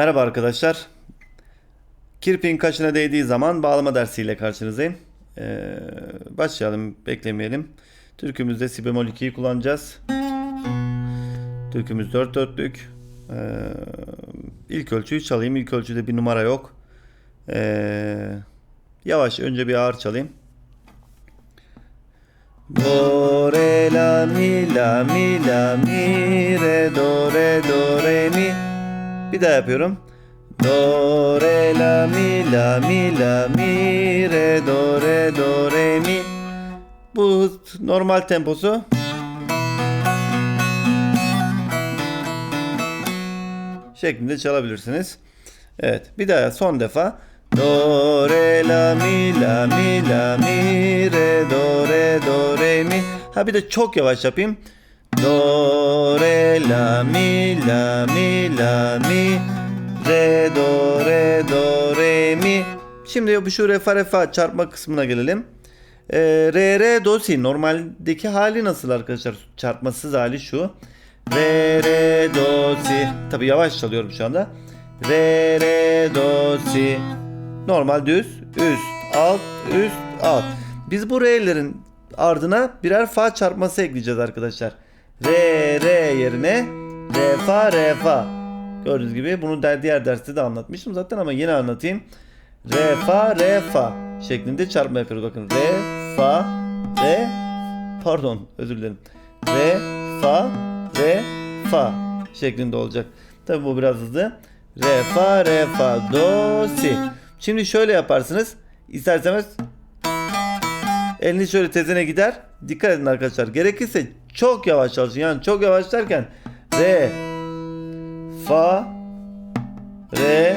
Merhaba arkadaşlar. Kirpin kaşına değdiği zaman bağlama dersiyle karşınızdayım. Ee, başlayalım, beklemeyelim. Türkümüzde si bemol 2'yi kullanacağız. Türkümüz 4 dörtlük. Ee, ilk ölçüyü çalayım. İlk ölçüde bir numara yok. Ee, yavaş önce bir ağır çalayım. Do re la mi la mi la mi re do re do re mi Bir daha yapıyorum. Do re la mi la mi la mi re do re do re mi Bu normal temposu. Şeklinde çalabilirsiniz. Evet bir daha son defa. Do re la mi la mi la mi re do re do re mi. Ha bir de çok yavaş yapayım. Do re la mi la mi la mi re do re do re mi. Şimdi şu re fa re fa çarpma kısmına gelelim. Ee, re re do si normaldeki hali nasıl arkadaşlar? Çarpmasız hali şu. Re re do si. Tabi yavaş çalıyorum şu anda. Re re do si. Normal düz, üst, alt, üst, alt. Biz bu re'lerin ardına birer fa çarpması ekleyeceğiz arkadaşlar. Re, re yerine re, fa, re, fa. Gördüğünüz gibi bunu der, diğer derste de anlatmıştım zaten ama yine anlatayım. Re, fa, re, fa şeklinde çarpma yapıyoruz. Bakın re, fa, re, pardon özür dilerim. Re, fa, re, fa şeklinde olacak. Tabi bu biraz hızlı. Re, fa, re, fa, do, si. Şimdi şöyle yaparsınız. İsterseniz eliniz şöyle tezene gider. Dikkat edin arkadaşlar. Gerekirse çok yavaş çalışın. Yani çok yavaş derken re fa re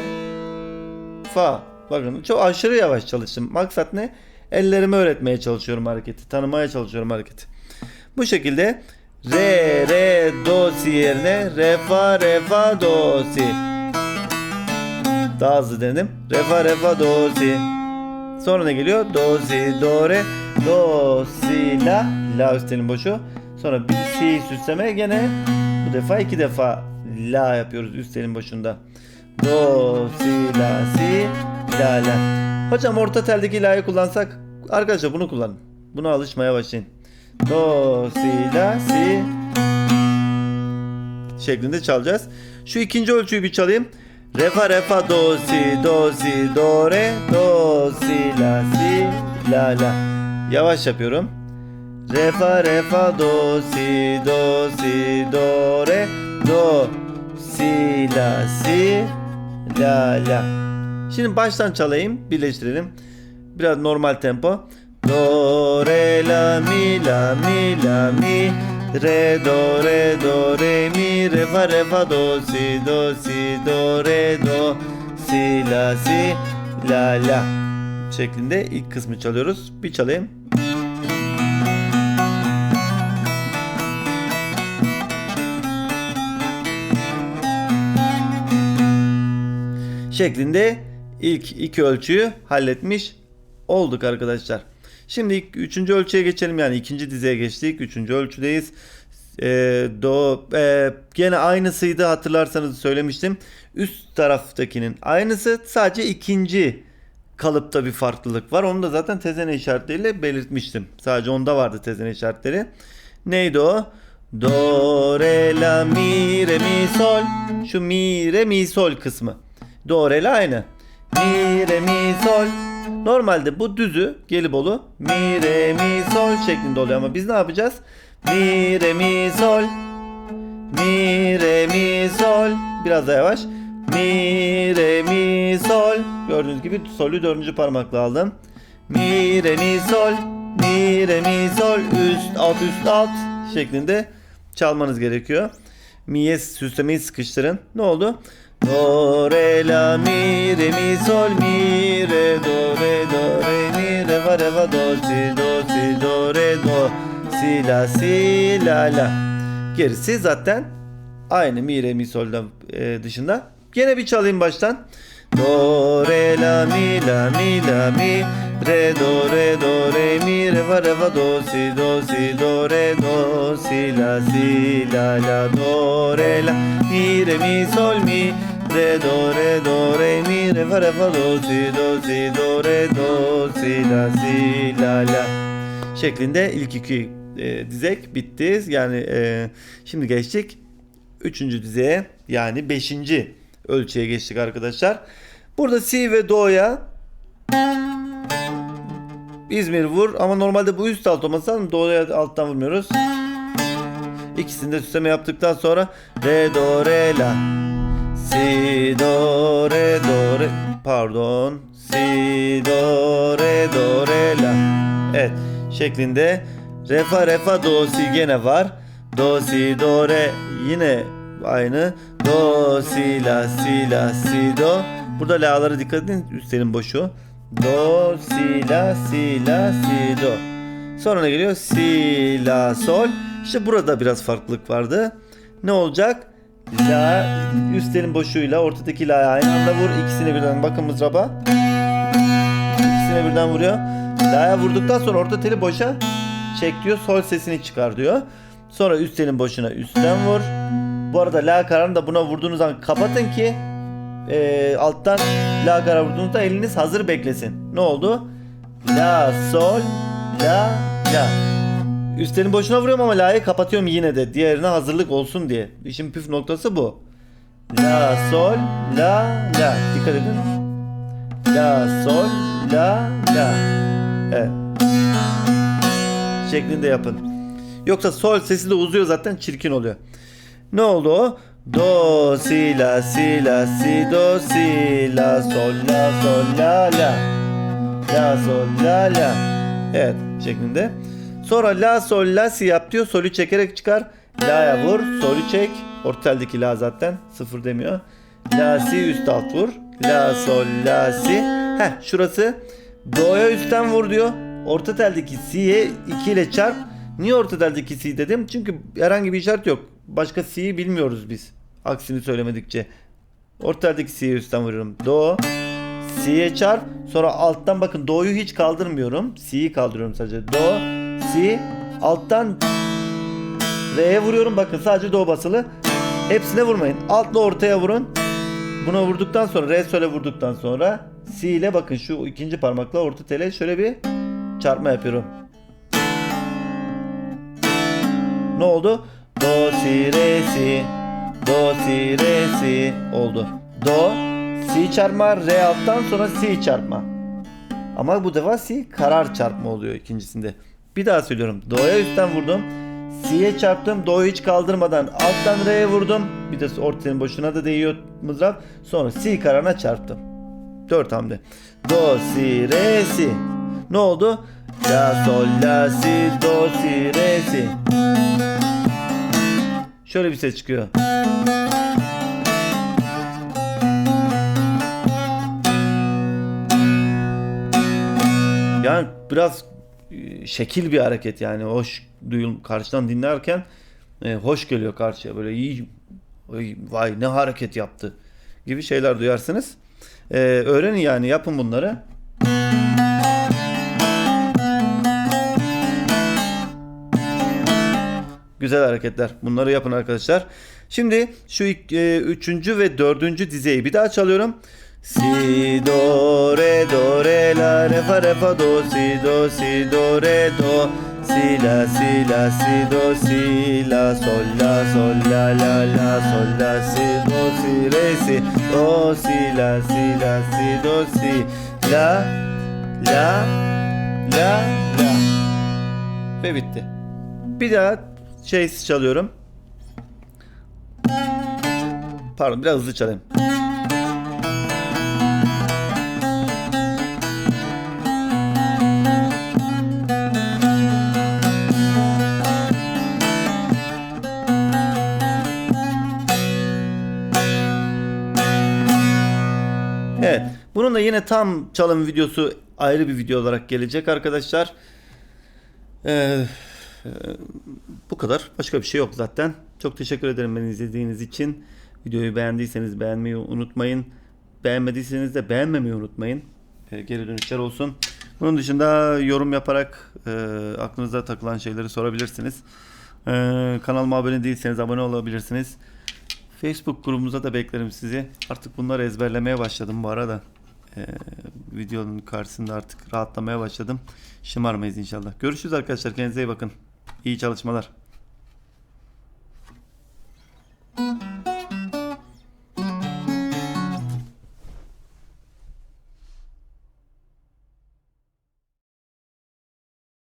fa. Bakın çok aşırı yavaş çalıştım. Maksat ne? Ellerime öğretmeye çalışıyorum hareketi. Tanımaya çalışıyorum hareketi. Bu şekilde re re do si yerine re fa re fa do si. Daha hızlı denedim. Re fa re fa do si. Sonra ne geliyor? Do si do re do si la la üstelim boşu. Sonra bir si süsleme gene bu defa iki defa la yapıyoruz üstelim boşunda. Do si la si la la. Hocam orta teldeki la'yı kullansak arkadaşlar bunu kullanın. Buna alışmaya başlayın. Do si la si şeklinde çalacağız. Şu ikinci ölçüyü bir çalayım. Re fa re fa do si do si do re do si la si la la. Yavaş yapıyorum. Re fa re fa do si do si do re do si la si la la. Şimdi baştan çalayım, birleştirelim. Biraz normal tempo. Do re la mi la mi la mi re do re do re mi re fa re fa do si do si do re do si la si la la şeklinde ilk kısmı çalıyoruz. Bir çalayım. Şeklinde ilk iki ölçüyü halletmiş olduk arkadaşlar. Şimdi üçüncü ölçüye geçelim yani ikinci dizeye geçtik. Üçüncü ölçüdeyiz. Ee, do e, gene aynısıydı hatırlarsanız söylemiştim. Üst taraftakinin aynısı sadece ikinci kalıpta bir farklılık var. Onu da zaten tezene işaretleriyle belirtmiştim. Sadece onda vardı tezene işaretleri. Neydi o? Do, re, la, mi, re, mi, sol. Şu mi, re, mi, sol kısmı. Do, re, la aynı. Mi, re, mi, sol. Normalde bu düzü Gelibolu mi, re, mi, sol şeklinde oluyor ama biz ne yapacağız? Mi, re, mi, sol. Mi, re, mi, sol. Biraz daha yavaş. Mi, re, mi, sol. Gördüğünüz gibi solü dördüncü parmakla aldım. Mi, re, mi, sol. Mi, re, mi, sol. Üst, alt, üst, alt şeklinde çalmanız gerekiyor. Mi'ye süslemeyi sıkıştırın. Ne oldu? Do, re, la, mi, re, mi, sol, mi, re, do, re, do, re, mi, re, fa, re, fa, do, si, do, si, do, re, do, si, la, si, la, la. Gerisi zaten aynı mi, re, mi, sol'dan e, dışında. Gene bir çalayım baştan. Do, re, la, mi, la, mi, la, mi, re, do, re, do, re, mi, re, fa, re, fa, do, si, do, si, do, re, do, si, la, si, la, la, do, re, la, mi, re, mi, sol, mi, Re do re do re mi re fa re fa do si do si do re do si la si la la şeklinde ilk iki e, dizek bitti. Yani e, şimdi geçtik üçüncü dizeye yani beşinci ölçüye geçtik arkadaşlar. Burada si ve do'ya İzmir vur ama normalde bu üst alt olması lazım. Do'ya alttan vurmuyoruz. İkisini de süsleme yaptıktan sonra re do re la si do re do re. Pardon. Si do re do re la. Evet şeklinde. Re fa re fa do si gene var. Do si do re yine aynı. Do si la si la si do. Burada la'lara dikkat edin üstlerin boşu. Do si la si la si do. Sonra ne geliyor? Si, la, sol. İşte burada biraz farklılık vardı. Ne olacak? La, üstlerin boşluğuyla ortadaki la'ya aynı anda vur. İkisini birden bakın mızraba. İkisini birden vuruyor. La'ya vurduktan sonra orta teli boşa çek diyor. Sol sesini çıkar diyor. Sonra üst telin boşuna üstten vur. Bu arada la kararını da buna vurduğunuz zaman kapatın ki e, alttan la karar vurduğunuzda eliniz hazır beklesin. Ne oldu? La, sol, la, la. Üstlerin boşuna vuruyorum ama la'yı kapatıyorum yine de. Diğerine hazırlık olsun diye. İşin püf noktası bu. La, sol, la, la. Dikkat edin. La, sol, la, la. Evet. Şeklinde yapın. Yoksa sol sesi de uzuyor zaten çirkin oluyor. Ne oldu o? Do, si, la, si, la, si, do, si, la, sol, la, sol, la, la. La, sol, la, la. Evet şeklinde. Sonra la, sol, la, si yap diyor. Solü çekerek çıkar. La'ya vur. Solü çek. Orteldeki la zaten. Sıfır demiyor. La, si üst alt vur. La, sol, la, si. Heh şurası. Do'ya üstten vur diyor. Orta teldeki si'ye 2 ile çarp. Niye orta teldeki si dedim? Çünkü herhangi bir işaret yok. Başka si'yi bilmiyoruz biz. Aksini söylemedikçe. Orta teldeki si'ye üstten vuruyorum. Do, si'ye çarp. Sonra alttan bakın do'yu hiç kaldırmıyorum. Si'yi kaldırıyorum sadece. Do, si. Alttan Re'ye vuruyorum. Bakın sadece do basılı. Hepsine vurmayın. Altla ortaya vurun. Buna vurduktan sonra re sole vurduktan sonra si ile bakın şu ikinci parmakla orta tele şöyle bir çarpma yapıyorum. Ne oldu? Do si re si do si re si oldu. Do si çarpma re alttan sonra si çarpma. Ama bu defa si karar çarpma oluyor ikincisinde. Bir daha söylüyorum. Do'ya üstten vurdum. Si'ye çarptım. Do'yu hiç kaldırmadan alttan Re'ye vurdum. Bir de ortanın boşuna da değiyor mızrap. Sonra Si kararına çarptım. 4 hamle. Do, Si, Re, Si. Ne oldu? La, Sol, La, Si, Do, Si, Re, Si. Şöyle bir ses çıkıyor. Yani biraz şekil bir hareket yani hoş duyul karşıdan dinlerken e, hoş geliyor karşıya böyle iyi "Ay, vay ne hareket yaptı gibi şeyler duyarsınız. E, öğrenin yani yapın bunları. Güzel hareketler. Bunları yapın arkadaşlar. Şimdi şu e, üçüncü ve dördüncü dizeyi bir daha çalıyorum. Si do re do re la re fa re fa do si do si do re do si la si la si do si la sol la sol la la la sol la si do si re si do si la si la si do si la la la la ve bitti. Bir daha şey çalıyorum. Pardon biraz hızlı çalayım. Bunun da yine tam çalım videosu ayrı bir video olarak gelecek arkadaşlar. Ee, e, bu kadar. Başka bir şey yok zaten. Çok teşekkür ederim beni izlediğiniz için. Videoyu beğendiyseniz beğenmeyi unutmayın. Beğenmediyseniz de beğenmemeyi unutmayın. Ee, geri dönüşler olsun. Bunun dışında yorum yaparak e, aklınıza takılan şeyleri sorabilirsiniz. Ee, kanalıma abone değilseniz abone olabilirsiniz. Facebook grubumuza da beklerim sizi. Artık bunları ezberlemeye başladım bu arada. Ee, videonun karşısında artık rahatlamaya başladım. Şımarmayız inşallah. Görüşürüz arkadaşlar. Kendinize iyi bakın. İyi çalışmalar.